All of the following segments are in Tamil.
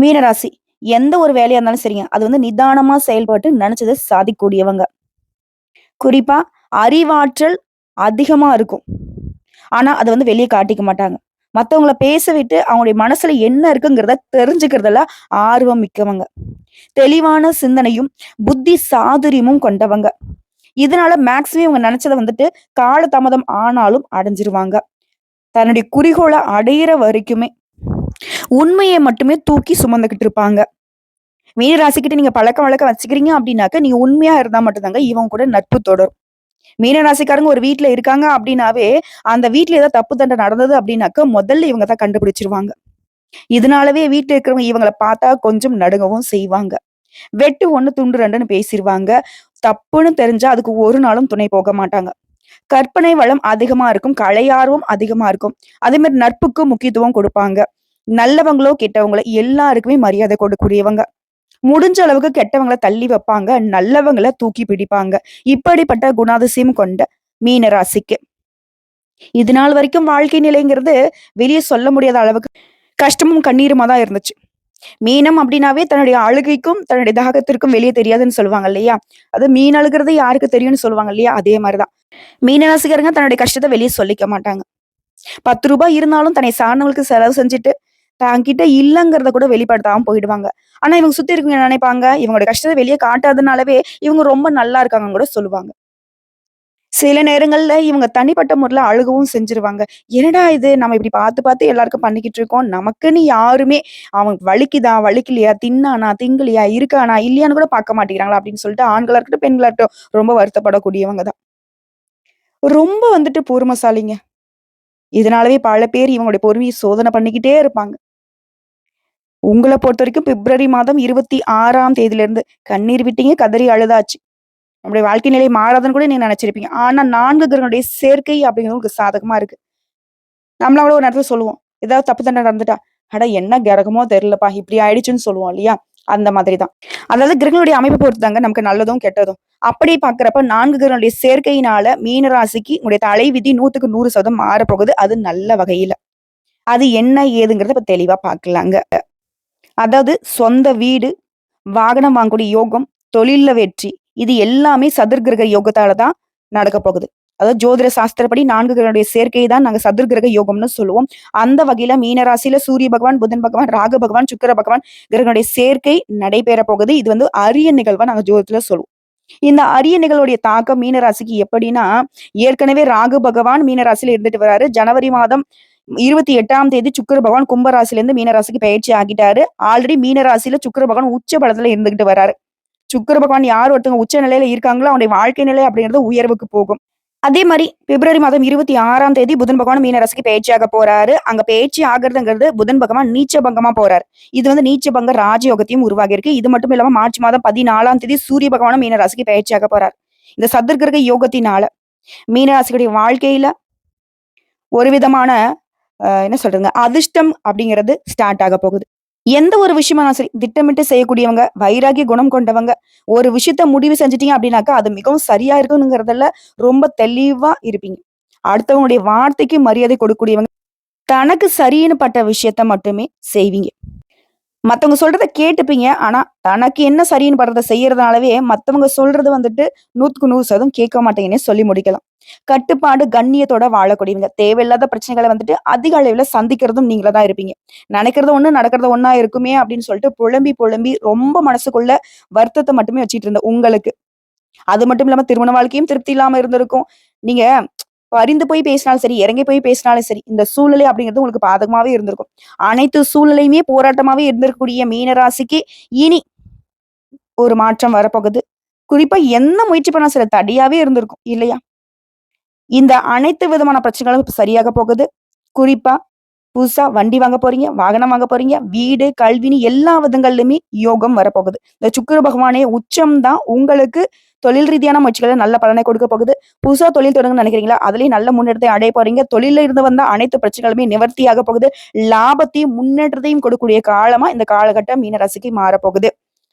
மீனராசி எந்த ஒரு வேலையா இருந்தாலும் சரிங்க. அது வந்து நிதானமா செயல்பட்டு நினைச்சதை சாதிக்கக்கூடியவங்க. குறிப்பா அறிவாற்றல் அதிகமா இருக்கும். ஆனா அதை வந்து வெளியே காட்டிக்க மாட்டாங்க. மற்றவங்கள பேச விட்டு அவங்களுடைய மனசுல என்ன இருக்குங்கிறத தெரிஞ்சுக்கிறதுல ஆர்வம் மிக்கவங்க. தெளிவான சிந்தனையும் புத்தி சாதுரியமும் கொண்டவங்க. இதனால மேக்சிமம் இவங்க நினைச்சதை வந்துட்டு காலதாமதம் ஆனாலும் அடைஞ்சிருவாங்க. தன்னுடைய குறிக்கோளை அடையிற வரைக்குமே உண்மையை மட்டுமே தூக்கி சுமந்துகிட்டு இருப்பாங்க. மீனராசிக்கிட்ட நீங்க பழக்க வழக்கம் வச்சுக்கிறீங்க அப்படின்னாக்க நீங்க உண்மையா இருந்தா மட்டும்தாங்க இவங்க கூட நட்பு தொடரும். மீனராசிக்காரங்க ஒரு வீட்டுல இருக்காங்க அப்படின்னாவே அந்த வீட்டுல ஏதாவது தப்பு தண்டை நடந்தது அப்படின்னாக்க முதல்ல இவங்க தான் கண்டுபிடிச்சிருவாங்க. இதனாலவே வீட்டுல இருக்கிறவங்க இவங்களை பார்த்தா கொஞ்சம் நடுங்கவும் செய்வாங்க. வெட்டு ஒண்ணு துண்டு ரெண்டுன்னு பேசிடுவாங்க தப்புன்னு தெரிஞ்சா அதுக்கு ஒரு நாளும் துணை போக மாட்டாங்க. கற்பனை வளம் அதிகமா இருக்கும் கலையார்வம் அதிகமா இருக்கும். அதே மாதிரி நட்புக்கு முக்கியத்துவம் கொடுப்பாங்க. நல்லவங்களோ கெட்டவங்களோ எல்லாருக்குமே மரியாதை கொடுக்கக்கூடியவங்க. முடிஞ்ச அளவுக்கு கெட்டவங்கள தள்ளி வைப்பாங்க நல்லவங்கள தூக்கி பிடிப்பாங்க. இப்படிப்பட்ட குணாதிசயம் கொண்ட மீன ராசிக்கு இது நாள் வரைக்கும் வாழ்க்கை நிலைங்கிறது வெளியே சொல்ல முடியாத அளவுக்கு கஷ்டமும் கண்ணீருமா தான் இருந்துச்சு. மீனம் அப்படின்னாவே தன்னுடைய அழுகைக்கும் தன்னுடைய தாகத்திற்கும் வெளியே தெரியாதுன்னு சொல்லுவாங்க இல்லையா? அது மீன் அழுகிறது யாருக்கு தெரியும்னு சொல்லுவாங்க இல்லையா? அதே மாதிரிதான். மீனராசிக்காரங்க தன்னுடைய கஷ்டத்தை வெளியே சொல்லிக்க மாட்டாங்க. பத்து ரூபாய் இருந்தாலும் தன்னை சார்ந்தவங்களுக்கு செலவு செஞ்சுட்டு தங்கிட்ட இல்லைங்கிறத கூட வெளிப்படுத்தாமல் போயிடுவாங்க. ஆனா இவங்க சுத்தி இருக்கவங்க நினைப்பாங்க? இவங்களோட கஷ்டத்தை வெளியே காட்டாதனாலவே இவங்க ரொம்ப நல்லா இருக்காங்கன்னு கூட சொல்லுவாங்க. சில நேரங்கள்ல இவங்க தனிப்பட்ட முறையில அழுகவும் செஞ்சிருவாங்க. என்னடா இது? நம்ம இப்படி பார்த்து பார்த்து எல்லாருக்கும் பண்ணிக்கிட்டு இருக்கோம். நமக்குன்னு யாருமே அவங்க வலிக்குதா? வலிக்கலையா? தின்னானா? திங்கலையா? இருக்கானா? இல்லையான்னு கூட பார்க்க மாட்டேங்கிறாங்களா? அப்படின்னு சொல்லிட்டு ஆண்களா இருக்கட்டும் பெண்களா இருக்கட்டும் ரொம்ப வருத்தப்படக்கூடியவங்க தான். ரொம்ப வந்துட்டு பொறுமைசாலிங்க. இதனாலவே பல பேர் இவங்களுடைய பொறுமையை சோதனை பண்ணிக்கிட்டே இருப்பாங்க. உங்களை பொறுத்த வரைக்கும் பிப்ரவரி மாதம் இருபத்தி ஆறாம் தேதியிலிருந்து கண்ணீர் விட்டீங்க கதறி அழுதாச்சு. நம்முடைய வாழ்க்கை நிலை மாறாதுன்னு கூட நீங்க நினைச்சிருப்பீங்க. ஆனா நான்கு கிரகங்களுடைய சேர்க்கை அப்படிங்கிறது உங்களுக்கு சாதகமா இருக்கு. நம்மளால ஒரு நேரத்துல சொல்லுவோம். ஏதாவது தப்பு தண்டனை நடந்துட்டா அட என்ன கிரகமோ தெரியலப்பா இப்படி ஆயிடுச்சுன்னு சொல்லுவோம் இல்லையா? அந்த மாதிரி தான் அதாவது கிரகங்களுடைய பொறுத்து தாங்க நமக்கு நல்லதும் கெட்டதும். அப்படி பாக்குறப்ப நான்கு கிரகங்களுடைய சேர்க்கையினால மீனராசிக்கு உங்களுடைய தலை விதி நூத்துக்கு நூறு சதம் மாறப்போகுது. அது நல்ல வகையில. அது என்ன ஏதுங்கிறத இப்ப தெளிவா பார்க்கலாங்க. அதாவது சொந்த வீடு வாகனம் வாங்கக்கூடிய யோகம் தொழில வெற்றி இது எல்லாமே சதுர்கிரக யோகத்தால தான் நடக்க போகுது. அதாவது ஜோதிட சாஸ்திரப்படி நான்கு கிரகனுடைய சேர்க்கையை தான் நாங்கள் சதுர்கிரக யோகம்னு சொல்லுவோம். அந்த வகையில மீனராசியில சூரிய பகவான் புதன் பகவான் ராகு பகவான் சுக்கிர பகவான் கிரகனுடைய சேர்க்கை நடைபெற போகுது. இது வந்து அரிய நிகழ்வா நாங்கள் ஜோதிடத்துல சொல்லுவோம். இந்த அரிய நிகழ்வுடைய தாக்கம் மீனராசிக்கு எப்படின்னா ஏற்கனவே ராகு பகவான் மீனராசியில இருந்துட்டு வராரு. ஜனவரி மாதம் இருபத்தி எட்டாம் தேதி சுக்கிர பகவான் கும்பராசிலேருந்து மீனராசிக்கு பயிற்சி ஆகிட்டாரு. ஆல்ரெடி மீனராசியில சுக்கர பகவான் உச்ச பலத்துல இருந்துகிட்டு வராரு. சுக்கர பகவான் யார் ஒருத்தவங்க உச்ச நிலையில இருக்காங்களோ அவனுடைய வாழ்க்கை நிலை அப்படிங்கிறது உயர்வுக்கு போகும். அதே மாதிரி பிப்ரவரி மாதம் இருபத்தி ஆறாம் தேதி புதன் பகவான் மீனராசிக்கு பயிற்சியாக போறாரு. அங்க பயிற்சி ஆகுறதுங்கிறது புதன் பகவான் நீச்ச பங்கமா போறாரு. இது வந்து நீச்ச பங்க ராஜயோகத்தையும் உருவாகி இருக்கு இது மட்டும் இல்லாம மார்ச் மாதம் பதினாலாம் தேதி சூரிய பகவானும் மீனராசிக்கு பயிற்சியாக போறாரு. இந்த சதுர்கிரக யோகத்தினால மீனராசிகளுடைய வாழ்க்கையில ஒரு விதமான என்ன சொல்றதுங்க? அதிர்ஷ்டம் அப்படிங்கிறது ஸ்டார்ட் ஆக போகுது. எந்த ஒரு விஷயமா சரி திட்டமிட்டு செய்யக்கூடியவங்க வைராகிய குணம் கொண்டவங்க ஒரு விஷயத்த முடிவு செஞ்சிட்டீங்க அப்படின்னாக்கா அது மிகவும் சரியா இருக்குங்கிறதுல ரொம்ப தெளிவா இருப்பீங்க. அடுத்தவங்களுடைய வார்த்தைக்கு மரியாதை கொடுக்கக்கூடியவங்க தனக்கு சரின்னு பட்ட விஷயத்த மட்டுமே செய்வீங்க. மத்தவங்க சொல்றத கேட்டுப்பீங்க. ஆனா தனக்கு என்ன சரின்னு படுறத செய்யறதுனாலவே மத்தவங்க சொல்றது வந்துட்டு நூத்துக்கு நூறு சதம் கேட்க மாட்டேங்கன்னே சொல்லி முடிக்கலாம். கட்டுப்பாடு கண்ணியத்தோட வாழக்கூடியவங்க. தேவையில்லாத பிரச்சனைகளை வந்துட்டு அதிக அளவுல சந்திக்கிறதும் நீங்களா தான் இருப்பீங்க. நினைக்கிறது ஒண்ணு நடக்கிறது ஒன்னா இருக்குமே அப்படின்னு சொல்லிட்டு புலம்பி புலம்பி ரொம்ப மனசுக்குள்ள வருத்தத்தை மட்டுமே வச்சிட்டு இருந்த உங்களுக்கு. அது மட்டும் இல்லாம திருமண வாழ்க்கையும் திருப்தி இல்லாம இருந்திருக்கும். நீங்க அறிந்து போய் பேசினாலும் சரி இறங்கி போய் பேசினாலும் சரி இந்த சூழ்நிலை அப்படிங்கிறது உங்களுக்கு பாதகமாவே இருந்திருக்கும். அனைத்து சூழ்நிலையுமே போராட்டமாவே இருந்திருக்கக்கூடிய மீனராசிக்கு இனி ஒரு மாற்றம் வரப்போகுது. குறிப்பா என்ன முயற்சி பண்ணா சில தடியாவே இருந்திருக்கும் இல்லையா? இந்த அனைத்து விதமான பிரச்சனைகளும் சரியாக போகுது. குறிப்பா புதுசா வண்டி வாங்க போறீங்க வாகனம் வாங்க போறீங்க வீடு கல்வினி எல்லா விதங்கள்லயுமே யோகம் வரப்போகுது. இந்த சுக்கிர பகவானே உச்சம் தான் உங்களுக்கு தொழில் ரீதியான முயற்சிகளை நல்ல பலனை கொடுக்க போகுது. புதுசா தொழில் தொடங்க நினைக்கிறீங்களா? அதுலயும் நல்ல முன்னேற்றத்தை அடைய போறீங்க. தொழில இருந்து வந்த அனைத்து பிரச்சனைகளுமே நிவர்த்தியாக போகுது. லாபத்தையும் முன்னேற்றத்தையும் கொடுக்கக்கூடிய காலமா இந்த காலகட்டம் மீனராசிக்கு மாறப்போகுது.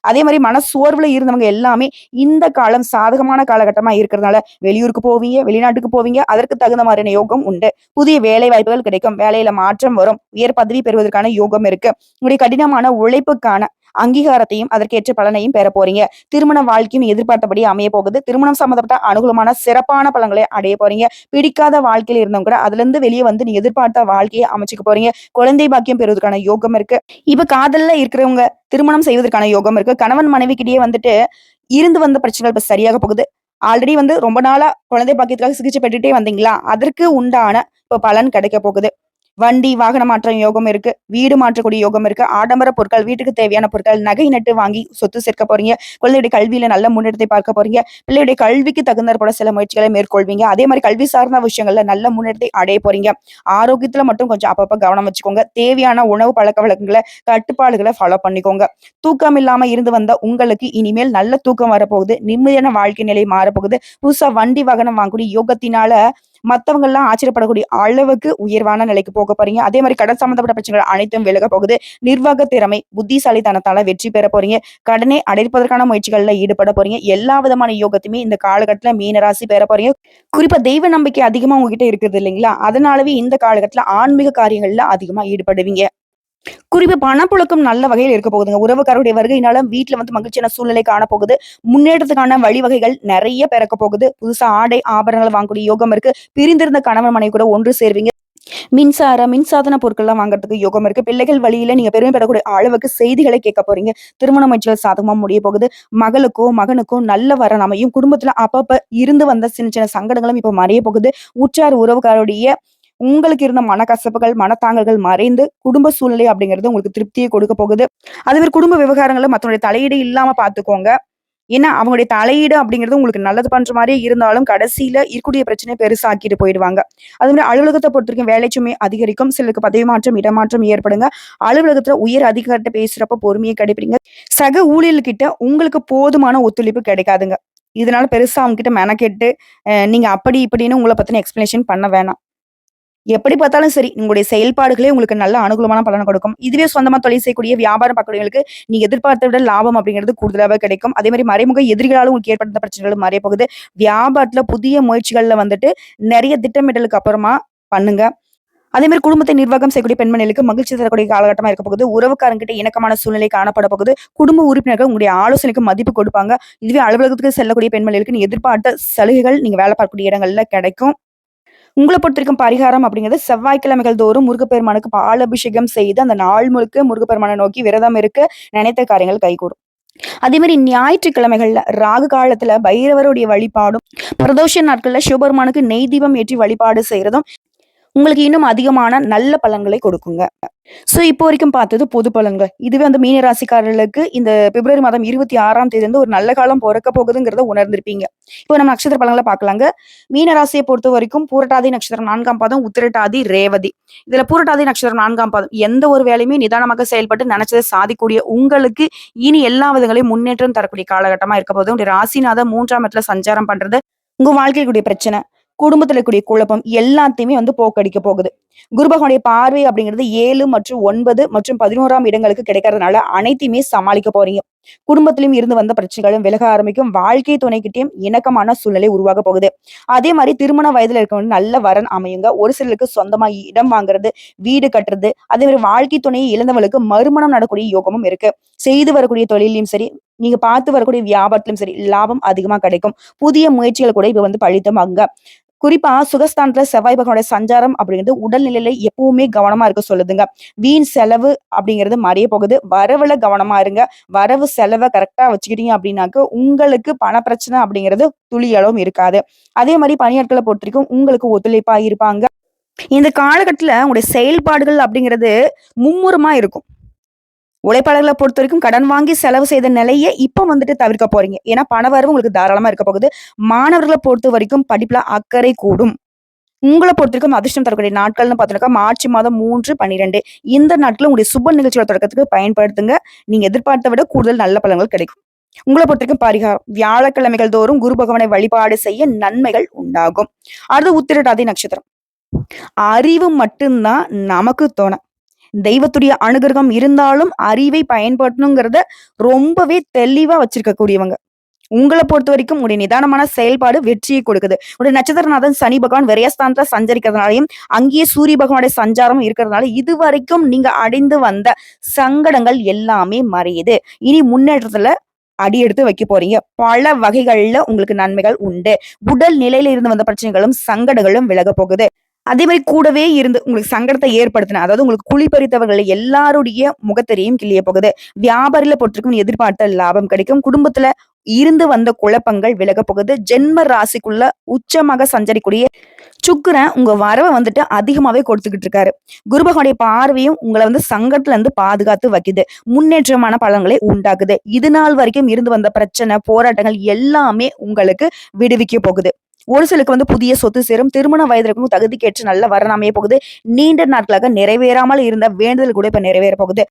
அதே மாதிரி மன சோர்வுல இருந்தவங்க எல்லாமே இந்த காலம் சாதகமான காலகட்டமா இருக்கிறதுனால வெளியூருக்கு போவீங்க வெளிநாட்டுக்கு போவீங்க அதற்கு தகுந்த மாதிரியான யோகம் உண்டு. புதிய வேலை வாய்ப்புகள் கிடைக்கும். வேலையில மாற்றம் வரும். உயர் பதவி பெறுவதற்கான யோகம் இருக்கு. உங்களுடைய கடினமான உழைப்புக்கான அங்கீகாரத்தையும் அதற்கேற்ற பலனையும் பெற போறீங்க. திருமண வாழ்க்கையும் எதிர்பார்த்தபடி அமைய போகுது. திருமணம் சம்பந்தப்பட்ட அனுகூலமான சிறப்பான பலன்களை அடைய போறீங்க. பிடிக்காத வாழ்க்கையில இருந்தவங்க கூட அதுல இருந்து வெளியே வந்து நீ எதிர்பார்த்த வாழ்க்கையை அமைச்சுக்க போறீங்க. குழந்தை பாக்கியம் பெறுவதற்கான யோகம் இருக்கு. இப்ப காதல்ல இருக்கிறவங்க திருமணம் செய்வதற்கான யோகம் இருக்கு. கணவன் மனைவிக்கிட்டயே வந்துட்டு இருந்து வந்த பிரச்சனைகள் இப்ப சரியாக போகுது. ஆல்ரெடி வந்து ரொம்ப நாளா குழந்தை பாக்கியத்துக்காக சிகிச்சை பெற்றுட்டே வந்தீங்களா? அதற்கு உண்டான இப்ப பலன் கிடைக்க போகுது. வண்டி வாகன மாற்றம் யோகம் இருக்கு வீடு மாற்றக்கூடிய யோகம் இருக்கு. ஆடம்பர பொருட்கள் வீட்டுக்கு தேவையான பொருட்கள் நகை நட்டு வாங்கி சொத்து சேர்க்க போறீங்க. குழந்தையுடைய கல்வியில நல்ல முன்னேற்றத்தை பார்க்க போறீங்க. பிள்ளையுடைய கல்விக்கு தகுந்த போல சில முயற்சிகளை மேற்கொள்வீங்க. அதே மாதிரி கல்வி சார்ந்த விஷயங்கள்ல நல்ல முன்னேற்றத்தை அடைய போறீங்க. ஆரோக்கியத்துல மட்டும் கொஞ்சம் அப்பப்ப கவனம் வச்சுக்கோங்க. தேவையான உணவு பழக்க வழக்கங்களை கட்டுப்பாடுகளை ஃபாலோ பண்ணிக்கோங்க. தூக்கம் இல்லாம இருந்து வந்த உங்களுக்கு இனிமேல் நல்ல தூக்கம் வரப்போகுது. நிம்மதியான வாழ்க்கை நிலை மாறப்போகுது. புதுசா வண்டி வாகனம் வாங்கக்கூடிய யோகத்தினால மத்தவங்க எல்லாம் ஆச்சரியப்படக்கூடிய அளவுக்கு உயர்வான நிலைக்கு போக போறீங்க. அதே மாதிரி கடன் சம்பந்தப்பட்ட பிரச்சனைகள் அனைத்தும் விலக போகுது. நிர்வாக திறமை புத்திசாலித்தனத்தால வெற்றி பெற போறீங்க. கடனை அடைப்பதற்கான முயற்சிகள்ல ஈடுபட போறீங்க. எல்லா விதமான யோகத்தையுமே இந்த காலகட்டத்துல மீனராசி பெற போறீங்க. குறிப்பா தெய்வ நம்பிக்கை அதிகமா உங்ககிட்ட இருக்குது இல்லைங்களா? அதனாலவே இந்த காலகட்டத்துல ஆன்மீக காரியங்கள்ல அதிகமா ஈடுபடுவீங்க. குறிப்பு பணப்புழக்கம் நல்ல வகையில் இருக்க போகுதுங்க. உறவுக்காரருடைய வருகையினால வீட்டுல வந்து மகிழ்ச்சியான சூழ்நிலை காணப்போகுது. முன்னேற்றத்துக்கான வழிவகைகள் நிறைய பிறக்க போகுது. புதுசா ஆடை ஆபரணங்கள் வாங்கக்கூடிய யோகம் இருக்கு. பிரிந்திருந்த கணவன் மனைவி கூட ஒன்று சேர்வீங்க. மின்சார மின்சாதன பொருட்கள்லாம் வாங்குறதுக்கு யோகம் இருக்கு. பிள்ளைகள் வழியில நீங்க பெருமை பெறக்கூடிய அளவுக்கு செய்திகளை கேட்க போறீங்க. திருமண முயற்சிகள் சாதகமா முடிய போகுது. மகளுக்கோ மகனுக்கோ நல்ல வரன் அமையும். குடும்பத்துல அப்பப்ப இருந்து வந்த சின்ன சின்ன சங்கடங்களும் இப்ப மறைய போகுது. உற்றார் உறவுக்காருடைய உங்களுக்கு இருந்த மனக்கசப்புகள் மனத்தாங்கல்கள் மறைந்து குடும்ப சூழ்நிலை அப்படிங்கிறது உங்களுக்கு திருப்தியை கொடுக்க போகுது. அதுவே குடும்ப விவகாரங்களை மற்றவங்களுடைய தலையீடு இல்லாம பாத்துக்கோங்க. ஏன்னா அவங்களுடைய தலையீடு அப்படிங்கிறது உங்களுக்கு நல்லது பண்ற மாதிரியே இருந்தாலும் கடைசியில இருக்கக்கூடிய பிரச்சனையை பெருசாக்கிட்டு போயிடுவாங்க. அது மாதிரி அலுவலகத்தை பொறுத்த வரைக்கும் வேலை சுமை அதிகரிக்கும். சிலருக்கு பதவி மாற்றம் இடமாற்றம் ஏற்படுங்க. அலுவலகத்துல உயர் அதிகாரிட்ட பேசுறப்ப பொறுமையை கிடைப்பீங்க சக ஊழியர்கிட்ட உங்களுக்கு போதுமான ஒத்துழைப்பு கிடைக்காதுங்க. இதனால பெருசா அவங்க கிட்ட மெனக்கெட்டு நீங்க அப்படி இப்படின்னு உங்களை பத்தின எக்ஸ்பிளேஷன் பண்ண வேணாம். எப்படி பார்த்தாலும் சரி உங்களுடைய செயல்பாடுகளே உங்களுக்கு நல்ல அனுகூலமான பலனை கொடுக்கும். இதுவே சொந்தமா தொழில் செய்யக்கூடிய வியாபாரம் பார்க்கக்கூடியவங்களுக்கு நீங்க எதிர்பார்த்த விட லாபம் அப்படிங்கிறது கூடுதலாக கிடைக்கும். அதே மாதிரி மறைமுக எதிரிகளாலும் உங்களுக்கு ஏற்படுத்த பிரச்சனைகளும் மறைய போகுது. வியாபாரத்துல புதிய முயற்சிகள்ல வந்துட்டு நிறைய திட்டமிடலுக்கு அப்புறமா பண்ணுங்க. அதே மாதிரி குடும்பத்தை நிர்வாகம் செய்யக்கூடிய பெண்மணிகளுக்கு மகிழ்ச்சி தரக்கூடிய காலகட்டமா இருக்க போகுது. உறவுக்காரங்கிட்ட இணக்கமான சூழ்நிலை காணப்பட போகுது. குடும்ப உறுப்பினர்கள் உங்களுடைய ஆலோசனைக்கு மதிப்பு கொடுப்பாங்க. இதுவே அலுவலகத்துக்கு செல்லக்கூடிய பெண்மணிகளுக்கு எதிர்பார்த்த சலுகைகள் நீங்க வேலை பார்க்கக்கூடிய இடங்கள்ல கிடைக்கும். உங்களை பொறுத்த வரைக்கும் பரிகாரம் அப்படிங்கிறது செவ்வாய்க்கிழமைகள் தோறும் முருகப்பெருமானுக்கு பால் அபிஷேகம் செய்து அந்த நாள் முழுக்க முருகப்பெருமானை நோக்கி விரதம் இருக்க நினைத்த காரியங்கள் கைகூடும். அதே மாதிரி ஞாயிற்றுக்கிழமைகள்ல ராகு காலத்துல பைரவருடைய வழிபாடும் பிரதோஷ நாட்கள்ல சிவபெருமானுக்கு நெய் தீபம் ஏற்றி வழிபாடு செய்யறதும் உங்களுக்கு இன்னும் அதிகமான நல்ல பலன்களை கொடுக்குங்க. சோ இப்போ வரைக்கும் பார்த்தது பொது பலன்கள். இதுவே அந்த மீன ராசிக்காரர்களுக்கு இந்த பிப்ரவரி மாதம் இருபத்தி ஆறாம் தேதி வந்து ஒரு நல்ல காலம் பிறக்க போகுதுங்கிறத உணர்ந்திருப்பீங்க. இப்போ நம்ம நட்சத்திர பலன்களை பார்க்கலாங்க. மீன ராசியை பொறுத்த வரைக்கும் பூரட்டாதி நட்சத்திரம் நான்காம் பாதம் உத்திரட்டாதி ரேவதி. இதுல பூரட்டாதி நட்சத்திரம் நான்காம் பாதம். எந்த ஒரு வேலையுமே நிதானமாக செயல்பட்டு நினைச்சதை சாதிக்கூடிய உங்களுக்கு இனி எல்லா விதங்களையும் முன்னேற்றம் தரக்கூடிய காலகட்டமா இருக்க போது உங்களுடைய ராசிநாதம் மூன்றாம் இடத்துல சஞ்சாரம் பண்றது உங்க வாழ்க்கையில் கூடிய பிரச்சனை. குடும்பத்துல கூடிய குழப்பம் எல்லாத்தையுமே வந்து போக்கடிக்க போகுது. குரு பகவானுடைய பார்வை அப்படிங்கிறது ஏழு மற்றும் ஒன்பது மற்றும் பதினோராம் இடங்களுக்கு கிடைக்கிறதுனால அனைத்தையுமே சமாளிக்க போறீங்க. குடும்பத்திலும் இருந்து வந்த பிரச்சனைகளும் விலக ஆரம்பிக்கும். வாழ்க்கை துணைக்கிட்டையும் இணக்கமான சூழ்நிலை உருவாக போகுது. அதே மாதிரி திருமண வயதுல இருக்கவங்க நல்ல வரன் அமையுங்க. ஒரு சிலருக்கு சொந்தமா இடம் வாங்குறது வீடு கட்டுறது அதே மாதிரி வாழ்க்கை துணையை இழந்தவங்களுக்கு மறுமணம் நடக்கூடிய யோகமும் இருக்கு. செய்து வரக்கூடிய தொழிலையும் சரி நீங்க பார்த்து வரக்கூடிய வியாபாரத்திலும் சரி லாபம் அதிகமா கிடைக்கும். புதிய முயற்சிகள் கூட இப்ப வந்து பழித்தமாங்க குறிப்பா சுகஸ்தானத்துல செவ்வாய் பகவானோட சஞ்சாரம் அப்படிங்கிறது உடல்நிலையில எப்பவுமே கவனமா இருக்க சொல்லுதுங்க. வீண் செலவு அப்படிங்கிறது மறைய போகுது. வரவுல கவனமா இருங்க. வரவு செலவை கரெக்டா வச்சுக்கிட்டீங்க அப்படின்னாக்க உங்களுக்கு பண பிரச்சனை அப்படிங்கிறது துளியளவும் இருக்காது. அதே மாதிரி பணியாட்களை பொறுத்த வரைக்கும் உங்களுக்கு ஒத்துழைப்பா இருப்பாங்க. இந்த காலகட்டத்துல உங்களுடைய செயல்பாடுகள் அப்படிங்கிறது மும்முரமா இருக்கும். உழைப்பாளர்களை பொறுத்த வரைக்கும் கடன் வாங்கி செலவு செய்த நிலையை இப்போ வந்துட்டு தவிர்க்க போறீங்க. ஏன்னா பண வரவு உங்களுக்கு தாராளமா இருக்க போகுது. மாணவர்களை பொறுத்த வரைக்கும் படிப்புல அக்கறை கூடும். உங்களை பொறுத்த வரைக்கும் அதிர்ஷ்டம் தரக்கூடிய நாட்கள்னு பார்த்தோம்னாக்கா மார்ச் மாதம் மூன்று பன்னிரெண்டு. இந்த நாட்கள் உங்களுடைய சுப நிகழ்ச்சியோட தொடக்கத்துக்கு பயன்படுத்துங்க. நீங்க எதிர்பார்த்த விட கூடுதல் நல்ல பலன்கள் கிடைக்கும். உங்களை பொறுத்த வரைக்கும் பரிகாரம் வியாழக்கிழமைகள் தோறும் குரு பகவானை வழிபாடு செய்ய நன்மைகள் உண்டாகும். அடுத்து உத்திரட்டாதி நட்சத்திரம். அறிவு மட்டும்தான் நமக்கு தோணும். தெய்வத்துடைய அனுகிரகம் இருந்தாலும் அறிவை பயன்படுத்தணுங்கிறத ரொம்பவே தெளிவா வச்சிருக்கக்கூடியவங்க. பொறுத்த வரைக்கும் உடைய நிதானமான செயல்பாடு வெற்றியை கொடுக்குது. உடைய நட்சத்திரநாதன் சனி பகவான் விரயஸ்தானத்துல சஞ்சரிக்கிறதுனாலயும், அங்கேயே சூரிய பகவானுடைய சஞ்சாரம் இருக்கிறதுனால, இதுவரைக்கும் நீங்க அடைந்து வந்த சங்கடங்கள் எல்லாமே மறையுது. இனி முன்னேற்றத்துல அடி எடுத்து வைக்க போறீங்க. பல வகைகள்ல உங்களுக்கு நன்மைகள் உண்டு. உடல் நிலையில இருந்து வந்த பிரச்சனைகளும், சங்கடங்களும் விலக போகுது. அதே மாதிரி கூடவே இருந்து உங்களுக்கு சங்கடத்தை ஏற்படுத்தின, அதாவது உங்களுக்கு குழிப்பறித்தவர்கள் எல்லாருடைய முகத்திரையும் கிளிய போகுது. வியாபாரில பொறுத்திருக்கும் எதிர்பார்த்த லாபம் கிடைக்கும். குடும்பத்துல இருந்து வந்த குழப்பங்கள் விலகப் போகுது. ஜென்ம ராசிக்குள்ள உச்சமாக சஞ்சரிக்கூடிய சுக்கிரன் உங்க வரவை வந்துட்டு அதிகமாவே கொடுத்துக்கிட்டு இருக்காரு. குருபகனுடைய பார்வையும் உங்களை வந்து சங்கடத்துல இருந்து பாதுகாத்து வைக்குது. முன்னேற்றமான பலன்களை உண்டாக்குது. இது நாள் வரைக்கும் இருந்து வந்த பிரச்சனை, போராட்டங்கள் எல்லாமே உங்களுக்கு விடுவிக்க போகுது. ஒரு சிலருக்கு வந்து புதிய சொத்து சேரும். திருமண வயதிற்கும் தகுதிக்கேற்ற நல்ல வரன் அமைய போகுது. நீண்ட நாட்களாக நிறைவேறாமல் இருந்த வேண்டுதல் கூட இப்ப நிறைவேற போகுது.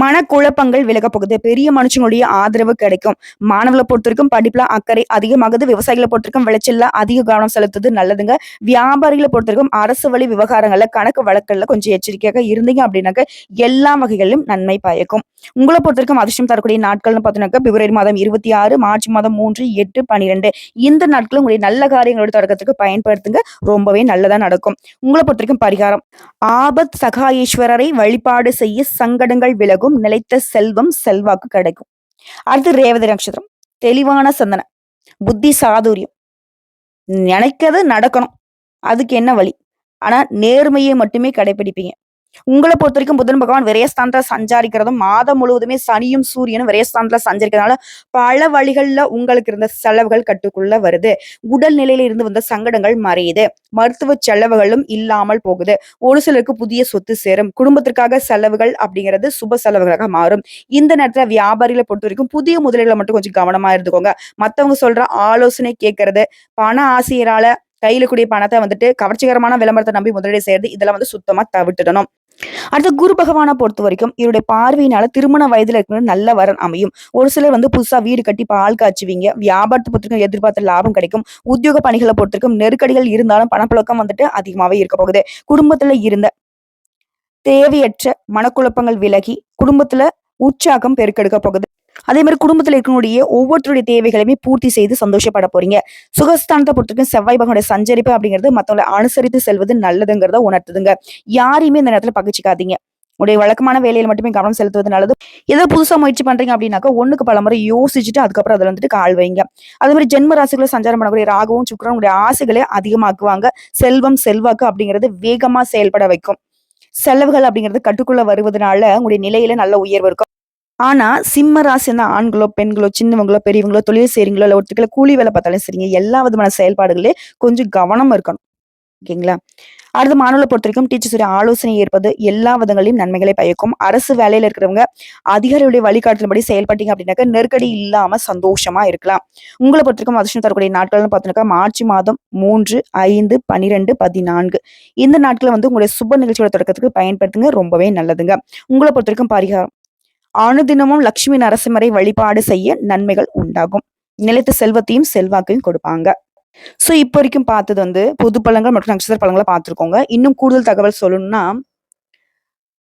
மனக்குழப்பங்கள் விலகப் போகுது. பெரிய மனுஷங்களுடைய ஆதரவு கிடைக்கும். மாணவர்கள பொறுத்தவரைக்கும் படிப்புல அக்கறை அதிகமாகுது. விவசாயிகளை பொறுத்தவரைக்கும் விளைச்சல்ல அதிக கவனம் செலுத்துறது நல்லதுங்க. வியாபாரிகளை பொறுத்தவரைக்கும் அரசு வழி விவகாரங்கள்ல, கணக்கு வழக்குகள்ல கொஞ்சம் எச்சரிக்கையாக இருந்தீங்க அப்படின்னாக்க, எல்லா வகைகளிலும் நன்மை பயக்கும். உங்கள பொறுத்தவரைக்கும் அதிர்ஷ்டம் தரக்கூடிய நாட்கள்னு பார்த்தோம்னாக்க, பிப்ரவரி மாதம் 26, மார்ச் மாதம் 3, 8, 12 இந்த நாட்களும் உங்களுடைய நல்ல காரியங்களோட தொடக்கத்துக்கு பயன்படுத்துங்க. ரொம்பவே நல்லதா நடக்கும். உங்களை பொறுத்த வரைக்கும் பரிகாரம் ஆபத் சகாயேஸ்வரரை வழிபாடு செய்ய சங்கடங்கள் விலகும். நிலைத்த செல்வம், செல்வாக்கு கிடைக்கும். அடுத்து ரேவதி நட்சத்திரம். தெளிவான சிந்தனை. புத்தி சாதுரியம். நினைக்கிறது நடக்கணும். அதுக்கு என்ன வழி? ஆனா நேர்மையை மட்டுமே கடைபிடிப்பீங்க. உங்கள பொறுத்தவரைக்கும் புதன் பகவான் விரயஸ்தானத்துல சஞ்சாரிக்கிறதும், மாதம் முழுவதுமே சனியும், சூரியனும் விரயஸ்தானத்துல சஞ்சரிக்கிறதுனால, பல வழிகள்ல உங்களுக்கு இருந்த செலவுகள் கட்டுக்குள்ள வருது. உடல் நிலையில இருந்து வந்த சங்கடங்கள் மறையுது. மருத்துவ செலவுகளும் இல்லாமல் போகுது. ஒரு சிலருக்கு புதிய சொத்து சேரும். குடும்பத்திற்காக செலவுகள் அப்படிங்கிறது சுப செலவுகளாக மாறும். இந்த நேரத்துல வியாபாரிகளை பொறுத்த வரைக்கும் புதிய முதலீடுகளை மட்டும் கொஞ்சம் கவனமா இருந்துக்கோங்க. மத்தவங்க சொல்ற ஆலோசனை கேட்கறது, பண ஆசிரியரால கையில கூடிய பணத்தை வந்துட்டு கவர்ச்சிகரமான விளம்பரத்தை நம்பி முதலீடு செய்யறது இதெல்லாம் வந்து சுத்தமா தவிர்த்துடணும். அடுத்து குரு பகவான பொறுத்தவரைக்கும், இவருடைய பார்வையினால திருமண வயதில இருக்கிறவங்க நல்ல வரன் அமையும். ஒரு சிலர் வந்து புதுசா வீடு கட்டி பால் காய்ச்சுவீங்க. வியாபாரத்தை பொறுத்திருக்கும் எதிர்பார்த்த லாபம் கிடைக்கும். உத்தியோக பணிகளை பொறுத்திருக்கும் நெருக்கடிகள் இருந்தாலும் பணப்புழக்கம் வந்துட்டு அதிகமாவே இருக்க போகுது. குடும்பத்துல இருந்த தேவையற்ற மனக்குழப்பங்கள் விலகி, குடும்பத்துல உற்சாகம் பெருக்கெடுக்க போகுது. அதே மாதிரி குடும்பத்துல இருக்கக்கூடிய ஒவ்வொருத்தருடைய தேவைகளையுமே பூர்த்தி செய்து சந்தோஷப்பட போறீங்க. சுகஸ்தானத்தை பொறுத்தவரைக்கும் செவ்வாய் பகவானுடைய சஞ்சரிப்பு அப்படிங்கிறது மத்தவங்கள அனுசரித்து செல்வது நல்லதுங்கிறத உணர்த்துதுங்க. யாரையுமே இந்த நேரத்துல பகிச்சிக்காதீங்க உடைய வழக்கமான வேலையில மட்டுமே கவனம் செலுத்துவது நல்லது. ஏதோ புதுசா முயற்சி பண்றீங்க அப்படின்னாக்கா, ஒண்ணுக்கு பலமுறை யோசிச்சுட்டு அதுக்கப்புறம் அதுல வந்துட்டு கால் வைங்க. அதே மாதிரி ஜென்ம ராசிகளை சஞ்சாரம் பண்ணக்கூடிய ராகவும் சுக்கிரனும் உடைய ஆசைகளை அதிகமாக்குவாங்க. செல்வம், செல்வாக்கு அப்படிங்கிறது வேகமா செயல்பட வைக்கும். செலவுகள் அப்படிங்கிறது கட்டுக்குள்ள வருவதனால உங்களுடைய நிலையில நல்ல உயர்வு இருக்கும். ஆனா, சிம்ம ராசி இருந்தால் ஆண்களோ, பெண்களோ, சின்னவங்களோ, பெரியவங்களோ, தொழில் செய்கிறீங்களோ இல்லை ஒருத்தருக்குள்ள கூலி வேலை பார்த்தாலும் சரிங்க, எல்லா விதமான செயல்பாடுகளே கொஞ்சம் கவனம் இருக்கணும். ஓகேங்களா? அடுத்து பொறுத்த பொறுத்தவரைக்கும் டீச்சர்ஸுடைய ஆலோசனை ஏற்பது எல்லா விதங்களிலும் நன்மைகளை பயக்கும். அரசு வேலையில இருக்கிறவங்க அதிகாரிகளுடைய வழிகாட்டுதல்படி செயல்பட்டீங்க அப்படின்னாக்க, நெருக்கடி இல்லாம சந்தோஷமா இருக்கலாம். உங்கள பொறுத்தவரைக்கும் அதிர்ஷ்டம் தரக்கூடிய நாட்கள்னு பார்த்தோம்னாக்கா, மார்ச் மாதம் 3, 5, 12, 14 இந்த நாட்களை வந்து உங்களுடைய சுப நிகழ்ச்சியோட தொடக்கத்துக்கு பயன்படுத்துங்க. ரொம்பவே நல்லதுங்க. உங்கள பொறுத்தவரைக்கும் பரிகாரம் அணுதினமும் லட்சுமி நரசிம்மரை வழிபாடு செய்ய நன்மைகள் உண்டாகும். நிலைத்த செல்வத்தையும், செல்வாக்கையும் கொடுப்பாங்க. ஸோ இப்போ வரைக்கும் பார்த்தது வந்து பொது பழங்கள் மற்றும் நட்சத்திர பழங்களை பார்த்துருக்கோங்க இன்னும் கூடுதல் தகவல் சொல்லணும்னா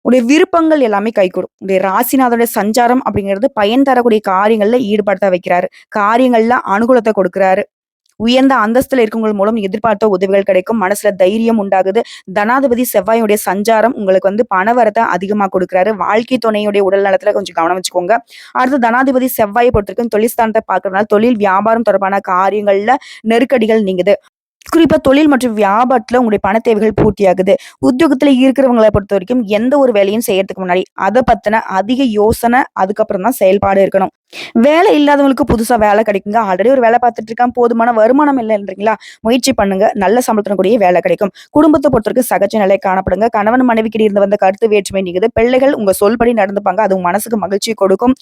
உடைய விருப்பங்கள் எல்லாமே கைகூடும். உடைய ராசிநாதனுடைய சஞ்சாரம் அப்படிங்கிறது பயன் தரக்கூடிய காரியங்கள்ல ஈடுபடுத்த வைக்கிறாரு. காரியங்கள்ல அனுகூலத்தை கொடுக்கிறாரு. உயர்ந்த அந்தஸ்தில் இருக்கவங்க மூலம் எதிர்பார்த்த உதவிகள் கிடைக்கும். மனசுல தைரியம் உண்டாகுது. தனாதிபதி செவ்வாயுடைய சஞ்சாரம் உங்களுக்கு வந்து பணவரத்தை அதிகமாக கொடுக்குறாரு வாழ்க்கை துணையுடைய உடல் நலத்துல கொஞ்சம் கவனம் வச்சுக்கோங்க. அடுத்து தனாதிபதி செவ்வாயை பொறுத்தவரைக்கும் தொழில்ஸ்தானத்தை பார்க்கறதுனால தொழில், வியாபாரம் தொடர்பான காரியங்கள்ல நெருக்கடிகள் நீங்குது. குறிப்பா தொழில் மற்றும் வியாபாரத்துல உங்களுடைய பண தேவைகள் பூர்த்தியாகுது. உத்தியோகத்துல பொறுத்த வரைக்கும் எந்த ஒரு வேலையும் செய்யறதுக்கு முன்னாடி அதை பத்தின அதிக யோசனை, அதுக்கப்புறம் தான் செயல்பாடு இருக்கணும். வேலை இல்லாதவங்களுக்கு புதுசா வேலை கிடைக்குங்க. ஆல்ரெடி ஒரு வேலை பார்த்துட்டு இருக்கான் போதுமான வருமானம் இல்லைன்றீங்களா முயற்சி பண்ணுங்க. நல்ல சம்பளத்துடன் கூடிய வேலை கிடைக்கும். குடும்பத்தை பொறுத்தவரைக்கும் சகஜ நிலை காணப்படுங்க. கணவன் மனைவிக்கிடையே இருந்து வந்த கருத்து வேற்றுமை நீங்குது. பிள்ளைகள் உங்க சொல்படி நடந்துப்பாங்க. அது மனசுக்கு மகிழ்ச்சி கொடுக்கும்.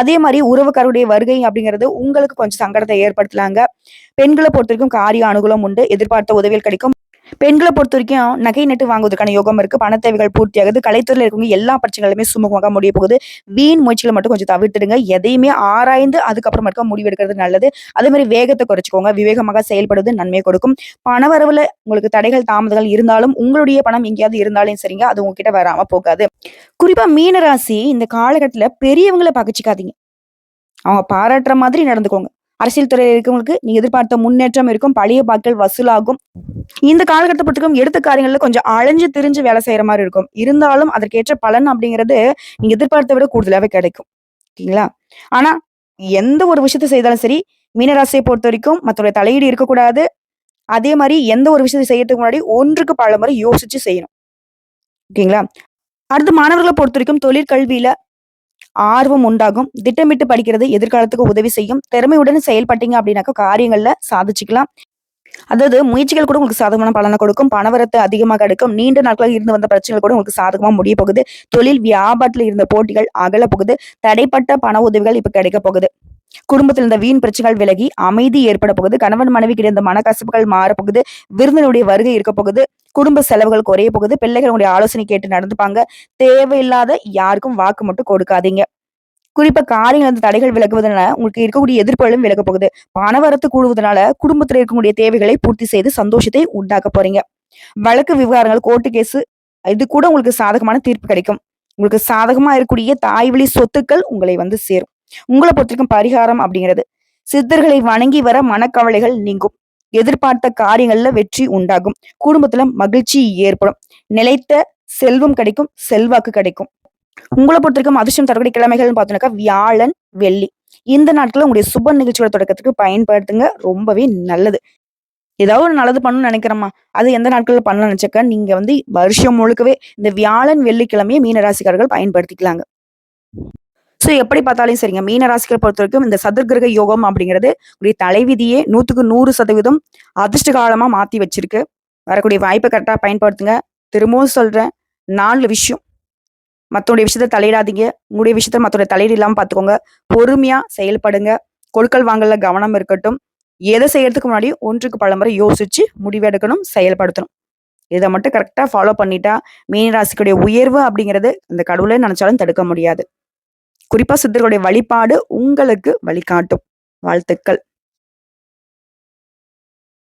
அதே மாதிரி உறவுக்காரருடைய வருகை அப்படிங்கிறது உங்களுக்கு கொஞ்சம் சங்கடத்தை ஏற்படுத்தலாங்க. பெண்களை பொறுத்த வரைக்கும் காரிய அனுகூலம் உண்டு. எதிர்பார்த்த உதவிகள் கிடைக்கும். பெண்களை பொறுத்த வரைக்கும் நகை நட்டு வாங்குவதற்கான யோகம் இருக்கு. பண தேவைகள் பூர்த்தியாகுது. கலைத்துறையில் இருக்கவங்க எல்லா பிரச்சனைகளுமே சுமூகமாக முடிய போகுது. வீண் முயற்சிகளை மட்டும் கொஞ்சம் தவிர்த்துடுங்க. எதையுமே ஆராய்ந்து அதுக்கப்புறம் அதுக்கப்புறமேட்டுக்கா முடிவெடுக்கிறது நல்லது. அதே மாதிரி வேகத்தை குறைச்சிக்கோங்க விவேகமாக செயல்படுவது நன்மையை கொடுக்கும். பணவரவுல உங்களுக்கு தடைகள், தாமதங்கள் இருந்தாலும், உங்களுடைய பணம் எங்கேயாவது இருந்தாலும் சரிங்க, அது உங்ககிட்ட வராம போகாது. குறிப்பா மீனராசி இந்த காலகட்டத்தில் பெரியவங்கள பகச்சிக்காதீங்க அவங்க பாராட்டுற மாதிரி நடந்துக்கோங்க. அரசியல் துறையில் இருக்கவங்களுக்கு நீங்க எதிர்பார்த்த முன்னேற்றம் இருக்கும். பழைய பாக்கிகள் வசூலாகும். இந்த காலகட்டத்தை பொறுத்தவரைக்கும் எடுத்த காரியங்களில் கொஞ்சம் அழிஞ்சு திரிஞ்சு வேலை செய்யற மாதிரி இருக்கும். இருந்தாலும் அதற்கேற்ற பலன் அப்படிங்கிறது நீங்க எதிர்பார்த்த விட கூடுதலாவே கிடைக்கும். ஓகேங்களா? ஆனா, எந்த ஒரு விஷயத்த செய்தாலும் சரி, மீனராசியை பொறுத்த வரைக்கும் மற்றவருடைய தலையீடு இருக்கக்கூடாது. அதே மாதிரி எந்த ஒரு விஷயத்த செய்யறதுக்கு முன்னாடி ஒன்றுக்கு பல முறை யோசிச்சு செய்யணும். ஓகேங்களா? அடுத்து பொறுத்த வரைக்கும் தொழிற்கல்வியில ஆர்வம் உண்டாகும். திட்டமிட்டு படிக்கிறது எதிர்காலத்துக்கு உதவி செய்யும். திறமையுடன் செயல்பட்டீங்க அப்படின்னாக்கா காரியங்கள்ல சாதிச்சுக்கலாம். அதாவது முயற்சிகள் கூட உங்களுக்கு சாதகமான பலனை கொடுக்கும். பணவரத்து அதிகமாக எடுக்கும் நீண்ட நாட்களாக இருந்து வந்த பிரச்சனைகள் கூட உங்களுக்கு சாதகமாக முடிய போகுது. தொழில் வியாபாரத்தில் இருந்த போட்டிகள் அகல போகுது. தடைப்பட்ட பண உதவிகள் இப்போ கிடைக்க போகுது. குடும்பத்தில் இருந்த வீண் பிரச்சனைகள் விலகி அமைதி ஏற்பட போகுது. கணவன் மனைவிக்கு இருந்த மனக்கசப்புகள் மாறப்போகுது. விருந்தினுடைய வருகை இருக்க போகுது. குடும்ப செலவுகள் குறைய போகுது. பிள்ளைகளுடைய ஆலோசனை கேட்டு நடந்துப்பாங்க. தேவையில்லாத யாருக்கும் வாக்கு மட்டும் கொடுக்காதீங்க. குறிப்பா காரியங்கள் அந்த தடைகள் விலகுவதனால உங்களுக்கு இருக்கக்கூடிய எதிர்ப்புகளும் விலக போகுது. பணவரத்து கூடுவதனால குடும்பத்தில் இருக்கக்கூடிய தேவைகளை பூர்த்தி செய்து சந்தோஷத்தை உண்டாக்க போறீங்க. வழக்கு விவகாரங்கள், கோர்ட்டு கேஸு இது கூட உங்களுக்கு சாதகமான தீர்ப்பு கிடைக்கும். உங்களுக்கு சாதகமா இருக்கக்கூடிய தாய் வழி சொத்துக்கள் உங்களை வந்து சேரும். உங்கள பொறுத்தவரைக்கும் பரிகாரம் அப்படிங்கிறது, சித்தர்களை வணங்கி வர மனக்கவலைகள் நீங்கும். எதிர்பார்த்த காரியங்கள்ல வெற்றி உண்டாகும். குடும்பத்துல மகிழ்ச்சி ஏற்படும். நிலைத்த செல்வம் கிடைக்கும். செல்வாக்கு கிடைக்கும். உங்களை பொறுத்திருக்கும் அதிர்ஷ்டம் தரக்கூடிய கிழமைகள்னு பார்த்தோம்னாக்கா, வியாழன், வெள்ளி. இந்த நாட்கள உங்களுடைய சுப நிகழ்ச்சியோட தொடக்கத்துக்கு பயன்படுத்துங்க. ரொம்பவே நல்லது. ஏதாவது ஒரு நல்லது பண்ணணும்னு நினைக்கிறோமா அது எந்த நாட்கள்ல பண்ணலாம்னு நினைச்சாக்கா, நீங்க வந்து வருஷம் முழுக்கவே இந்த வியாழன், வெள்ளிக்கிழமையை மீன ராசிக்காரர்கள் பயன்படுத்திக்கலாங்க. ஸோ எப்படி பார்த்தாலும் சரிங்க. மீன பொறுத்த பொறுத்தவரைக்கும் இந்த சதுர்கிரக யோகம் அப்படிங்கிறது உங்களுடைய தலைவிதியே 100க்கு 100% அதிர்ஷ்ட மாற்றி மாத்தி வச்சிருக்கு. வரக்கூடிய வாய்ப்பை கரெக்டாக பயன்படுத்துங்க. திரும்பவும் சொல்கிறேன் நாலு விஷயம். மத்தவங்களுடைய விஷயத்த தலையிடாதீங்க. உங்களுடைய விஷயத்த மத்தவங்க தலையீடு இல்லாமல் பார்த்துக்கோங்க. பொறுமையாக செயல்படுங்க. கொழுக்கள் வாங்கல கவனம் இருக்கட்டும். எதை செய்யறதுக்கு முன்னாடி ஒன்றுக்கு பல முறை யோசிச்சு முடிவெடுக்கணும், செயல்படுத்தணும். இதை மட்டும் கரெக்டாக ஃபாலோ பண்ணிட்டா, மீனராசிக்குடைய உயர்வு அப்படிங்கிறது அந்த கடவுளே நினைச்சாலும் தடுக்க முடியாது. குறிப்பா சித்தர்களுடைய வழிபாடு உங்களுக்கு வழிகாட்டும். வாழ்த்துக்கள்.